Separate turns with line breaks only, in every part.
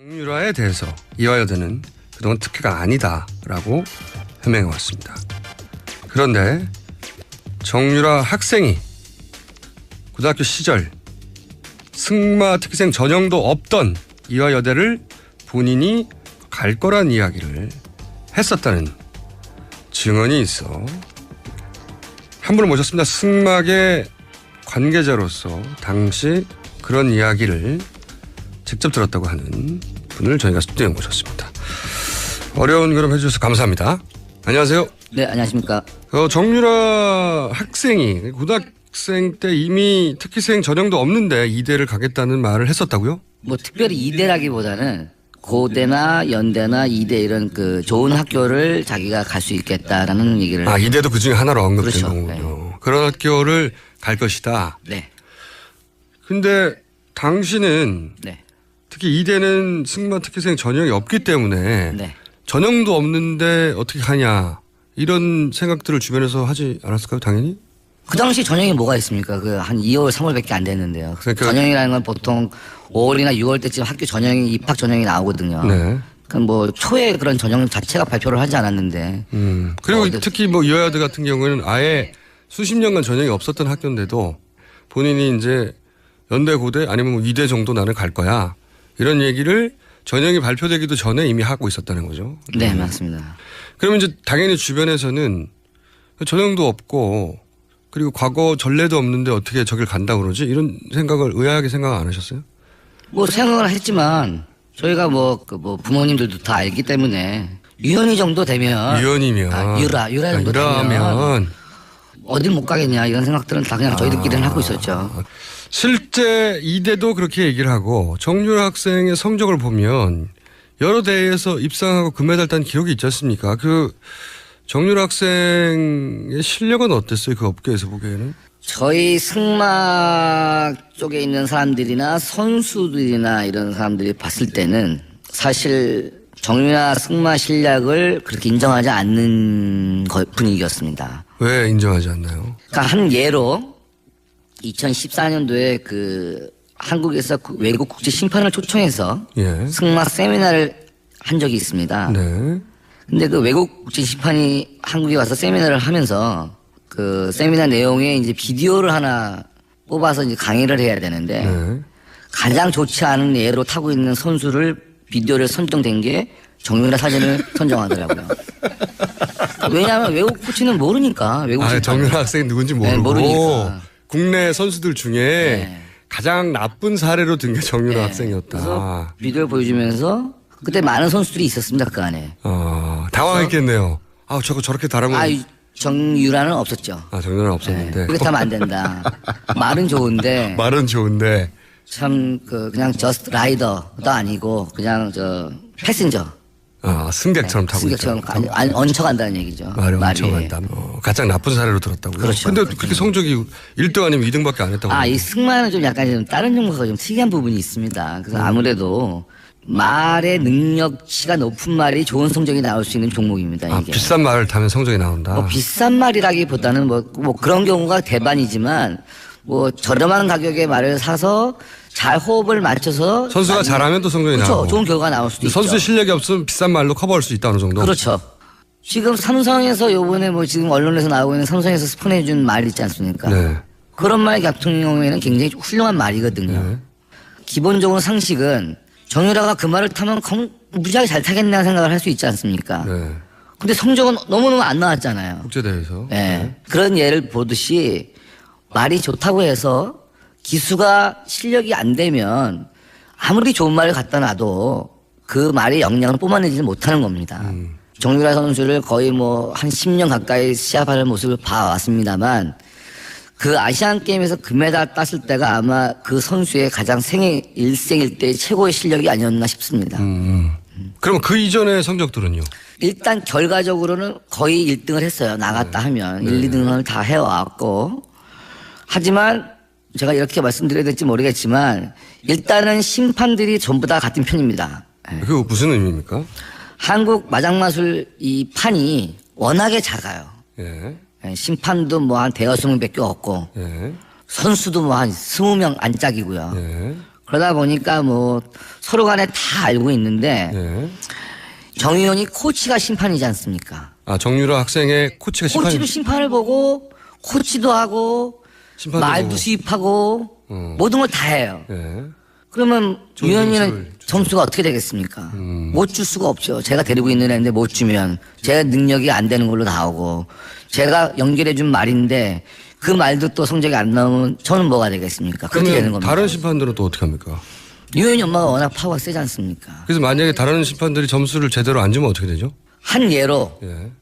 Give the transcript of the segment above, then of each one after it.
정유라에 대해서 이화여대는 그동안 특혜가 아니다라고 해명해 왔습니다. 그런데 정유라 학생이 고등학교 시절 승마 특기생 전형도 없던 이화여대를 본인이 갈 거란 이야기를 했었다는 증언이 있어 한 분을 모셨습니다. 승막의 관계자로서 당시 그런 이야기를 직접 들었다고 하는 분을 저희가 스튜디오에 모셨습니다. 어려운 걸음 해주셔서 감사합니다. 안녕하세요.
네, 안녕하십니까.
어, 정유라 학생이 고등학생 때 이미 특기생 전형도 없는데 이대를 가겠다는 말을 했었다고요?
뭐 특별히 이대라기보다는 고대나 연대나 이대 이런 그 좋은 학교를 자기가 갈 수 있겠다라는 얘기를.
아 이대도 그 중에 하나로 언급된
그렇죠.
거군요. 그런 학교를 갈 것이다.
네,
근데 당신은
네,
특히 이대는 승마 특기생 전형이 없기 때문에
네.
전형도 없는데 어떻게 하냐 이런 생각들을 주변에서 하지 않았을까요? 당연히.
그 당시 전형이 뭐가 있습니까? 그 한 2월, 3월밖에 안 됐는데요.
그러니까-
전형이라는 건 보통 5월이나 6월 때쯤 학교 전형이 입학 전형이 나오거든요.
네.
그럼 뭐 초에 그런 전형 자체가 발표를 하지 않았는데
음. 그리고
어, 네.
특히 뭐 이화여대 같은 경우에는 아예 수십 년간 전형이 없었던 학교인데도 본인이 이제 연대 고대 아니면 뭐 이대 정도 나는 갈 거야 이런 얘기를 전형이 발표되기도 전에 이미 하고 있었다는 거죠.
네 맞습니다.
그러면 이제 당연히 주변에서는 전형도 없고 그리고 과거 전례도 없는데 어떻게 저길 간다 그러지 이런 생각을 의아하게 생각 안 하셨어요?
뭐 생각을 했지만 저희가 뭐, 그 뭐 부모님들도 다 알기 때문에 유연이 정도 되면
유연이면
아, 유라, 유라 정도
유라면
어딜 못 가겠냐 이런 생각들은 다 그냥 저희들끼리는 하고 있었죠.
실제 이대도 그렇게 얘기를 하고 정유라 학생의 성적을 보면 여러 대회에서 입상하고 금메달 딴 기록이 있지 않습니까? 그 정유라 학생의 실력은 어땠어요? 그 업계에서 보기에는?
저희 승마 쪽에 있는 사람들이나 선수들이나 이런 사람들이 봤을 때는 사실 정유나 승마 실력을 그렇게 인정하지 않는 거- 분위기였습니다.
왜 인정하지 않나요?
그러니까 한 예로 2014년도에 그 한국에서 그 외국 국제 심판을 초청해서
예.
승마 세미나를 한 적이 있습니다.
네.
근데 그 외국 국제 심판이 한국에 와서 세미나를 하면서 그 세미나 내용에 이제 비디오를 하나 뽑아서 이제 강의를 해야 되는데
네.
가장 좋지 않은 예로 타고 있는 선수를 비디오를 선정된 게 정유라 사진을 선정하더라고요. 왜냐하면 외국 코치는 모르니까 외국
아. 정유라 학생이 누군지
네,
모르고
모르니까.
국내 선수들 중에
네.
가장 나쁜 사례로 든 게 정유라
네.
학생이었다.
비디오를 보여주면서 그때 많은 선수들이 있었습니다 그 안에.
어, 당황했겠네요. 아, 저거 저렇게 다르면
아 정유라는 없었죠.
아, 정유라
네.
없었는데.
그렇게 하면 안 된다. 말은 좋은데
말은 좋은데
참 그 그냥 저스트 라이더도 아니고 그냥 저 패신저
아, 승객처럼 타고 있다.
승객처럼 안- 안- 얹혀간다는 얘기죠.
말이
말이.
엄청 한다. 어, 가장 나쁜 사례로 들었다고요.
그렇죠.
근데 그렇게 성적이 1등 아니면 2등밖에 안 했다고.
아, 이 승마는 좀 약간 좀 다른 종목과 좀 특이한 부분이 있습니다. 그래서 아무래도 말의 능력치가 높은 말이 좋은 성적이 나올 수 있는 종목입니다.
아,
이게.
비싼 말을 타면 성적이 나온다.
뭐 비싼 말이라기보다는 뭐, 뭐 그런 경우가 대반이지만 뭐 저렴한 가격의 말을 사서 잘 호흡을 맞춰서
선수가
많이-
잘하면 또 성적이
그렇죠.
나오고.
좋은 결과가 나올 수도 있죠.
선수의 실력이 없으면 비싼 말로 커버할 수 있다 어느 정도.
그렇죠. 지금 삼성에서 요번에 뭐 지금 언론에서 나오고 있는 삼성에서 스폰해 준 말 있지 않습니까?
네.
그런 말 같은 경우에는 굉장히 훌륭한 말이거든요.
네.
기본적으로 상식은 정유라가 그 말을 타면 검- 무지하게 잘 타겠나 생각을 할 수 있지 않습니까?
네.
근데 성적은 너무너무 안 나왔잖아요.
국제대회에서.
네. 그런 예를 보듯이 말이 좋다고 해서 기수가 실력이 안 되면 아무리 좋은 말을 갖다 놔도 그 말의 영향을 뿜어내지 못하는 겁니다. 정유라 선수를 거의 뭐 한 10년 가까이 시합하는 모습을 봐왔습니다만 그 아시안 게임에서 금메달 땄을 때가 아마 그 선수의 가장 생애 일생일 때 최고의 실력이 아니었나 싶습니다.
음. 그럼 그 이전의 성적들은요?
일단 결과적으로는 거의 1등을 했어요. 나갔다 하면 1, 2등을 다 해왔고 하지만 제가 이렇게 말씀드려야 될지 모르겠지만 일단은 심판들이 전부 다 같은 편입니다.
그거 무슨 의미입니까?
한국 마장마술 이 판이 워낙에 작아요.
예.
예, 심판도 뭐 한 대여섯 명밖에 없고
예.
선수도 뭐 한 스무 명 안짝이고요.
예.
그러다 보니까 뭐 서로 간에 다 알고 있는데
예.
정 의원이 코치가 심판이지 않습니까?
아 정유라 학생의 코치가 심판
코치도 심판을 보고 코치도 하고 말도. 수입하고
어.
모든 걸 다 해요.
예.
그러면
음.
점수가 어떻게 되겠습니까? 못줄 수가 없죠. 제가 데리고 있는 애인데 못 주면 제가 능력이 안 되는 걸로 나오고 제가 연결해 준 말인데 그 말도 또 성적이 안 나오면 저는 뭐가 되겠습니까? 그렇게 되는 겁니다.
다른 심판들은 또 어떻게 합니까?
유현이 엄마가 워낙 파워가 세지 않습니까?
그래서 만약에 다른 심판들이 점수를 제대로 안 주면 어떻게 되죠?
한 예로
예.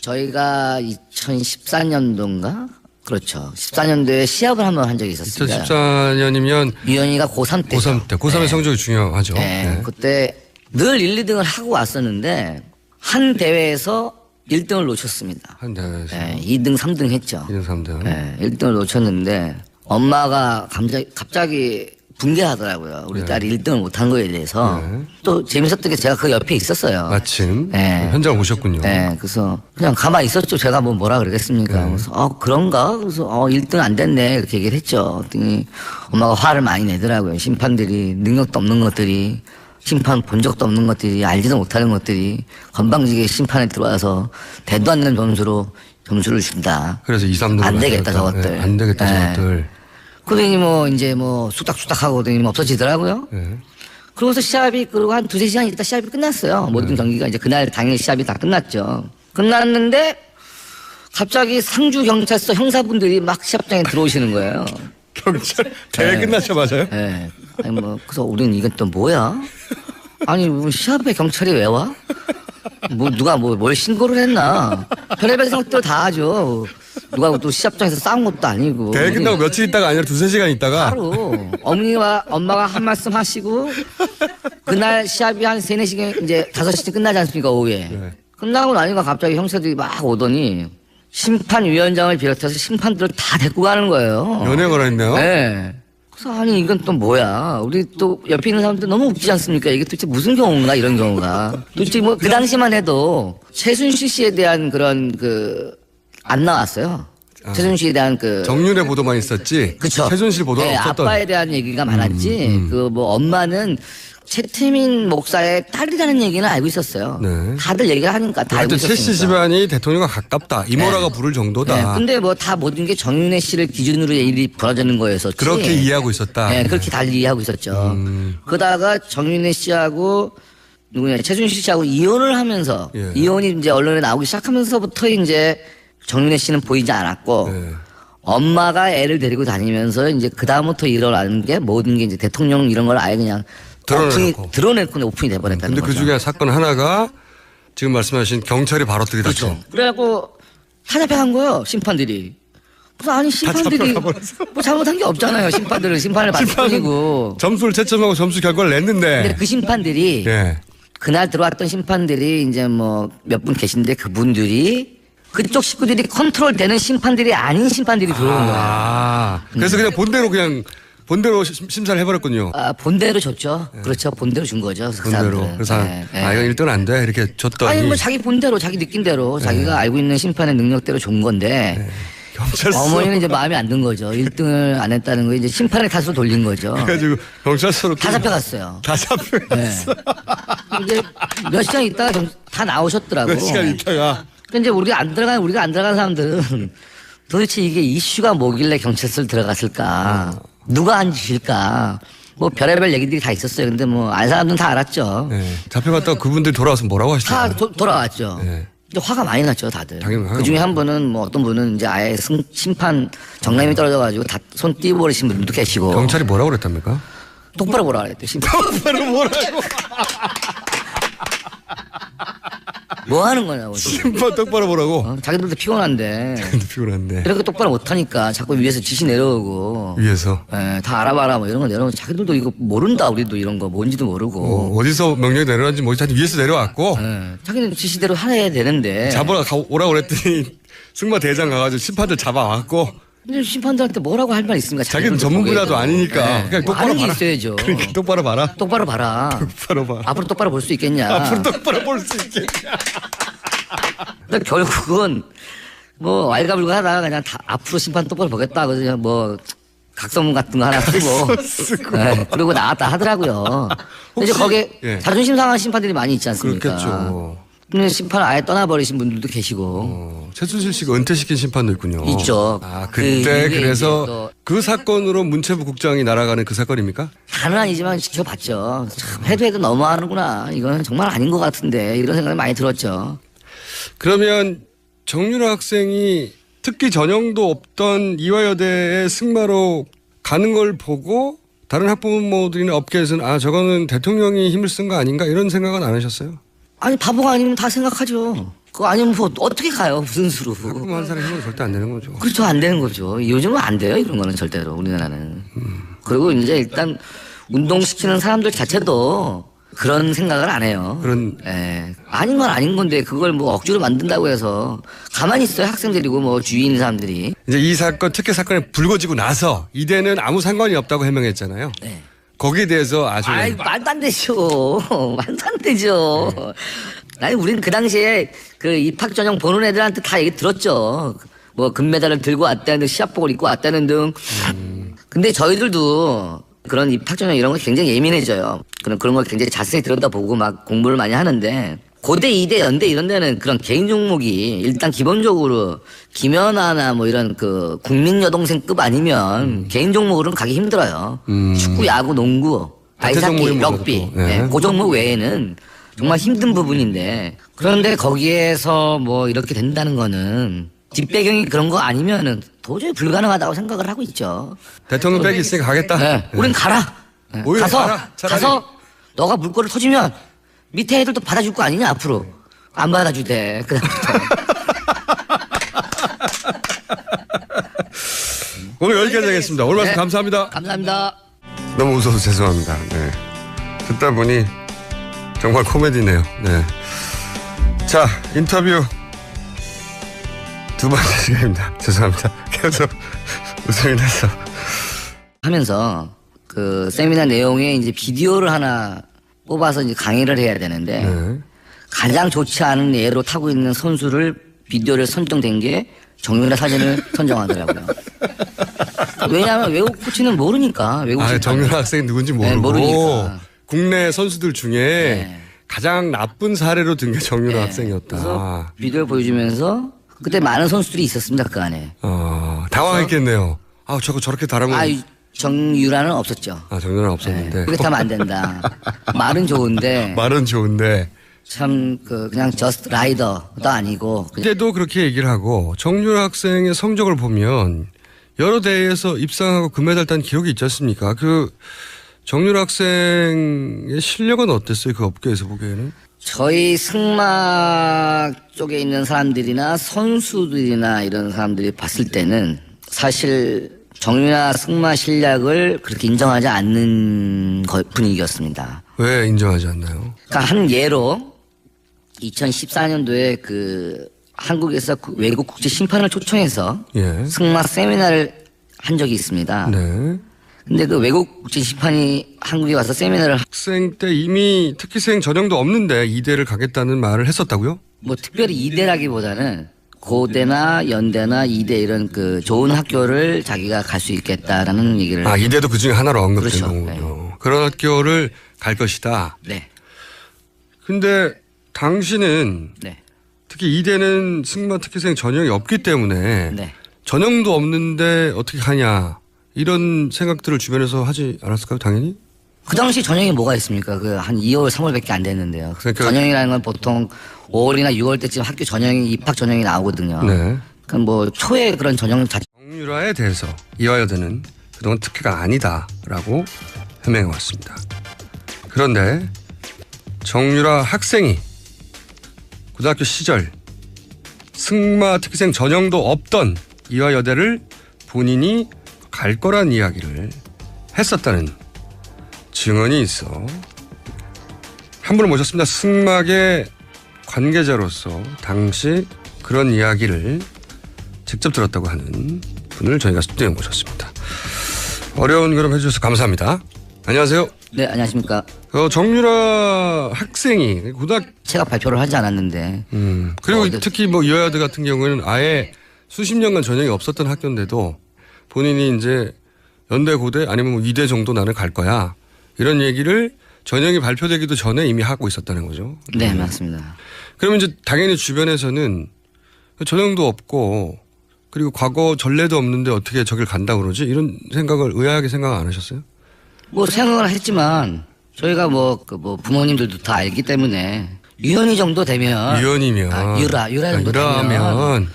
저희가 2014년도인가? 그렇죠. 14년도에 시합을 한 번 한 적이 있었습니다.
2014년이면
유현이가 고3 때.
고3 때 고3의 성적이 중요하죠.
네,
예.
그때 늘 1, 2등을 하고 왔었는데 한 대회에서 1등을 놓쳤습니다.
한 대회에서
네, 2등, 3등 했죠.
2등 3등.
네, 1등을 놓쳤는데 엄마가 갑자기, 갑자기 붕괴하더라고요. 우리 딸이 1등을 못한 거에 대해서.
네.
또 재밌었던 게 제가 그 옆에 있었어요.
마침
네.
현장 오셨군요.
네, 그래서 그냥 가만히 있었죠. 제가 뭐 뭐라 그러겠습니까. 그래서 어 그런가? 그래서 어 1등 안 됐네 그렇게 얘기를 했죠. 그랬더니 엄마가 화를 많이 내더라고요. 심판들이 능력도 없는 것들이 심판 본 적도 없는 것들이 알지도 못하는 것들이 건방지게 심판에 들어와서 대도 않는 점수로 점수를 준다.
그래서 2, 3등
안 되겠다 저것들.
안 되겠다
네.
저것들.
그러더니 뭐 이제 뭐 쑥닥쑥닥 하고 그러더니 뭐 없어지더라고요.
예.
그러고서 시합이 그리고 한 두세 시간 있다 시합이 끝났어요. 모든 경기가 이제 그날 당일 시합이 다 끝났죠. 끝났는데 갑자기 상주 경찰서 형사분들이 막 시합장에 들어오시는 거예요.
경찰 대회 끝나자마자요?
예. 아니 뭐 그래서 우리는 이건 또 뭐야? 아니 뭐 시합에 경찰이 왜 와? 뭐 누가 뭐 뭘 신고를 했나? 별의별 생각들 다 하죠. 누가 또 시합장에서 싸운 것도 아니고.
대회 끝나고 며칠 있다가 아니라 두세 시간 있다가
바로 어머니와 엄마가 한 말씀 하시고 그날 시합이 한 세네 시간 이제 다섯 시쯤 끝나지 않습니까 오후에
네.
끝나고 나니까 갑자기 형사들이 막 오더니 심판위원장을 비롯해서 심판들을 다 데리고 가는 거예요.
연행을 했네요.
네. 그래서 아니 이건 또 뭐야? 우리 또 옆에 있는 사람들 너무 웃기지 않습니까? 이게 도대체 무슨 경우인가 이런 경우가. 도대체 뭐 그 당시만 해도 최순실 씨에 대한 그런 그 안 나왔어요. 최순실 씨에 대한 그
정윤의 보도만 있었지.
그쵸.
최순실 보도가
네,
없었던. 음,
아빠에 대한 얘기가 많았지. 그뭐 엄마는 최태민 목사의 딸이라는 얘기는 알고 있었어요.
네.
다들 얘기를 하니까 다 알고
하여튼 최씨
있었으니까.
집안이 대통령과 가깝다. 이모라가 부를
네,
정도다.
근데 뭐 다 모든 게 정윤혜 씨를 기준으로 일이 벌어지는 거였었지.
그렇게 이해하고 있었다.
네, 그렇게 달리 이해하고 있었죠. 그러다가 정윤혜 씨하고 누구냐 최순실 씨하고 이혼을 하면서
예.
이혼이 이제 언론에 나오기 시작하면서부터 이제 정윤혜 씨는 보이지 않았고
네.
엄마가 애를 데리고 다니면서 이제 그 다음부터 일어나는 게 모든 게 이제 대통령 이런 걸 아예 그냥
드러내놓고.
오픈이 드러내고 오픈이 돼버렸다는
근데 그
거죠.
중에 사건 하나가 지금 말씀하신 경찰이 바로 들이닥쳐.
그렇죠. 그래갖고 다 잡혀간 거예요 심판들이. 무슨 아니 심판들이 뭐 잘못한 게 없잖아요. 심판들은 심판을 받을 뿐이고.
점수를 채점하고 점수 결과를
근데
냈는데.
그 심판들이
예.
그날 들어왔던 심판들이 이제 뭐 몇 분 계신데 그분들이 그쪽 식구들이 컨트롤되는 심판들이 아닌 심판들이 들어온 거예요.
아. 그래서 그냥 본대로 그냥 본대로 심- 심사를 해버렸군요.
아, 본대로 줬죠. 그렇죠. 본대로 준 거죠. 그
본대로.
사람들은.
그래서
네, 네.
아 이건 1등 안 돼. 이렇게 줬더니
아니 뭐 자기 본대로 자기 느낌대로
네.
자기가 알고 있는 심판의 능력대로 준 건데
경찰서
어머니는 이제 마음에 안 든 거죠. 1등을 안 했다는 거 이제 심판의 탓으로 돌린 거죠.
그래가지고 경찰서로
다 잡혀갔어요.
다 잡혀갔어.
네. 이제 몇 시간 있다가 경- 다 나오셨더라고.
몇 시간 있다가
근데 이제 우리가 안 들어간 우리가 안 들어간 사람들은 도대체 이게 이슈가 뭐길래 경찰서를 들어갔을까? 누가 한 짓일까? 뭐 별의별 얘기들이 다 있었어요. 근데 뭐알 사람들은 다 알았죠.
네. 잡혀갔다가 그분들이 돌아와서 뭐라고
다
하시더라고요.
도- 돌아왔죠.
네.
이제 화가 많이 났죠, 다들.
당연히 화가
그 중에 한 분은 뭐 어떤 분은 이제 아예 승- 심판 정남이 떨어져가지고 다 손 띄워버리신 분들도 계시고.
경찰이 뭐라고 그랬답니까?
똑바로 보라 그랬대, 심판.
바로 뭐라고?
뭐 하는 거냐고.
심판 똑바로 보라고.
어? 자기들도 피곤한데.
피곤한데
이렇게 똑바로 못하니까 자꾸 위에서 지시 내려오고.
위에서
예, 다 알아봐라 뭐 이런 거 내려오면 자기들도 이거 모른다 우리도 이런 거 뭔지도 모르고.
어, 어디서 명령이 내려왔는지 모르지 하여튼 위에서 내려왔고
예, 자기는 지시대로 해야 되는데.
잡으러 가, 오라고 그랬더니 승마 대장 가가지고 심판들 잡아왔고
근데 심판들한테 뭐라고 할 말 있습니까?
자기는 전문 분야도. 아니니까
예,
그냥
뭐
똑바로
아는 게
봐라.
있어야죠.
그러니까 똑바로 봐라.
똑바로 봐라.
똑바로 봐.
앞으로 똑바로 볼 수 있겠냐.
앞으로 똑바로 볼 수.
근데 결국은 뭐 왈가불가 하다가 그냥 다 앞으로 심판 똑바로 보겠다. 그래서 뭐 각서문 같은 거 하나 쓰고, 네, 그리고 나왔다 하더라고요. 근데 이제 거기에
예.
자존심 상한 심판들이 많이 있지 않습니까?
그렇겠죠.
심판을 아예 떠나버리신 분들도 계시고.
어, 최순실 씨가 은퇴시킨 심판도 있군요.
있죠.
아,
그
그때
이게
그래서
또-
그 사건으로 문체부 국장이 날아가는 그 사건입니까?
다는 아니지만 지켜봤죠. 참 해도 해도 너무하는구나. 이거는 정말 아닌 것 같은데 이런 생각이 많이 들었죠.
그러면 정유라 학생이 특기 전형도 없던 이화여대의 승마로 가는 걸 보고 다른 학부모들이나 업계에서는 아 저거는 대통령이 힘을 쓴 거 아닌가 이런 생각은 안 하셨어요?
아니 바보가 아니면 다 생각하죠. 그거 아니면 뭐 어떻게 가요 무슨 수로?
한 사람 힘은 절대 안 되는 거죠.
그렇죠 안 되는 거죠. 요즘은 안 돼요 이런 거는 절대로 우리나라는. 그리고 이제 일단 운동시키는 사람들 자체도 그런 생각을 안 해요.
그런
예. 아닌 건 아닌 건데 그걸 뭐 억지로 만든다고 해서 가만히 있어요 학생들이고 뭐 주위인 사람들이.
이제 이 사건 특혜 사건이 불거지고 나서 이대는 아무 상관이 없다고 해명했잖아요.
네.
거기에 대해서 아주
아이 말도 안 되죠. 말도 안 되죠. 아니 우리는 그 당시에 그 입학 전형 보는 애들한테 다 얘기 들었죠. 뭐 금메달을 들고 왔다는 등 시합복을 입고 왔다는 등. 근데 저희들도 그런 입학 전형 이런 거 굉장히 예민해져요. 그런 그런 걸 굉장히 자세히 들여다보고 막 공부를 많이 하는데 고대, 이대, 연대 이런 데는 그런 개인 종목이 일단 기본적으로 김연아나 뭐 이런 그 국민 여동생급 아니면 개인 종목으로는 가기 힘들어요. 축구, 야구, 농구,
대체
아이스하키,
종목이
럭비.
네.
네. 그 종목 외에는 정말 힘든 부분인데 그런데 거기에서 뭐 이렇게 된다는 거는 뒷배경이 그런 거 아니면은 도저히 불가능하다고 생각을 하고 있죠.
대통령 백이 있으니까 가겠다.
네. 우린 가라. 네.
오히려
가서
가라, 차라리.
가서 너가 물꼬를 터지면 밑에 애들도 받아줄 거 아니냐 앞으로 안 받아주대. 그다음부터
오늘 여기까지 하겠습니다. 오늘 말씀
네.
감사합니다.
감사합니다.
너무 웃어서 죄송합니다. 네. 듣다 보니 정말 코미디네요. 네. 자, 인터뷰 두 번째 시간입니다. 죄송합니다. 계속 웃음이 나서.
하면서 그 세미나 내용에 이제 비디오를 하나 뽑아서 이제 강의를 해야 되는데
네.
가장 좋지 않은 예로 타고 있는 선수를 비디오를 선정된 게 정유라 사진을 선정하더라고요. 왜냐하면 외국 코치는 모르니까 외국
아. 정유라 학생이 누군지 모르고
네, 모르니까.
국내 선수들 중에
네.
가장 나쁜 사례로 든 게 정유라
네.
학생이었다.
비디오를 보여주면서 그때 많은 선수들이 있었습니다 그 안에.
어, 당황했겠네요. 아, 저거 저렇게 다르면
아 정유라는 없었죠.
아, 정유라 없었는데.
그렇게 하면 안 된다. 말은 좋은데
말은 좋은데
참 그 그냥 저스트 라이더도 아니고
그때도 그렇게 얘기를 하고 정유라 학생의 성적을 보면 여러 대회에서 입상하고 금메달 딴 기록이 있지 않습니까? 그 정유라 학생의 실력은 어땠어요? 그 업계에서 보기에는?
저희 승마 쪽에 있는 사람들이나 선수들이나 이런 사람들이 봤을 때는 사실 정유라 승마 실력을 그렇게 인정하지 않는 거- 분위기였습니다.
왜 인정하지 않나요?
그러니까 한 예로 2014년도에 그 한국에서 그 외국 국제 심판을 초청해서
예.
승마 세미나를 한 적이 있습니다.
네.
근데 그 외국 국제 심판이 한국에 와서 세미나를 하-
학생 때 이미 특기생 전형도 없는데 이대를 가겠다는 말을 했었다고요?
뭐 특별히 이대라기보다는 고대나 연대나 이대 이런 그 좋은 학교를 자기가 갈 수 있겠다라는 얘기를
아, 이대도 그 중에 하나로 언급된
그렇죠.
거군요. 그런 학교를 갈 것이다.
네.
근데 당신은
네.
특히 이대는 승마 특기생 전형이 없기 때문에
네.
전형도 없는데 어떻게 하냐 이런 생각들을 주변에서 하지 않았을까요? 당연히.
그 당시 전형이 뭐가 있습니까? 그 한 2월, 3월밖에 안 됐는데요.
그러니까-
전형이라는 건 보통 5월이나 6월 때쯤 학교 전형이 입학 전형이 나오거든요.
네.
그럼 뭐 초에 그런 전형 자체
정유라에 대해서 이화여대는 그동안 특혜가 아니다라고 해명해 왔습니다. 그런데 정유라 학생이 고등학교 시절 승마 특기생 전형도 없던 이화여대를 본인이 갈 거란 이야기를 했었다는 증언이 있어 한 분을 모셨습니다. 승막의 관계자로서 당시 그런 이야기를 직접 들었다고 하는 분을 저희가 스튜디오에 모셨습니다. 어려운 걸음 해주셔서 감사합니다. 안녕하세요.
네, 안녕하십니까.
어, 정유라 학생이 고등학
제가 발표를 하지 않았는데
음, 그리고
어, 네.
특히 뭐 이화여대 같은 경우에는 아예 수십 년간 전형이 없었던 학교인데도 본인이 이제 연대 고대 아니면 뭐 이대 정도 나는 갈 거야. 이런 얘기를 전형이 발표되기도 전에 이미 하고 있었다는 거죠.
네, 맞습니다.
그러면 이제 당연히 주변에서는 전형도 없고 그리고 과거 전례도 없는데 어떻게 저길 간다 그러지? 이런 생각을 의아하게 생각 안 하셨어요?
뭐 생각을 했지만 저희가 뭐, 그 뭐 부모님들도 다 알기 때문에 유연이 정도 되면
유연이면
아, 유라, 유라 정도 되면
유라면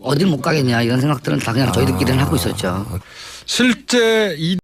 어딜 못 가겠냐 이런 생각들은 다 그냥 저희들끼리는 하고 있었죠.
실제 이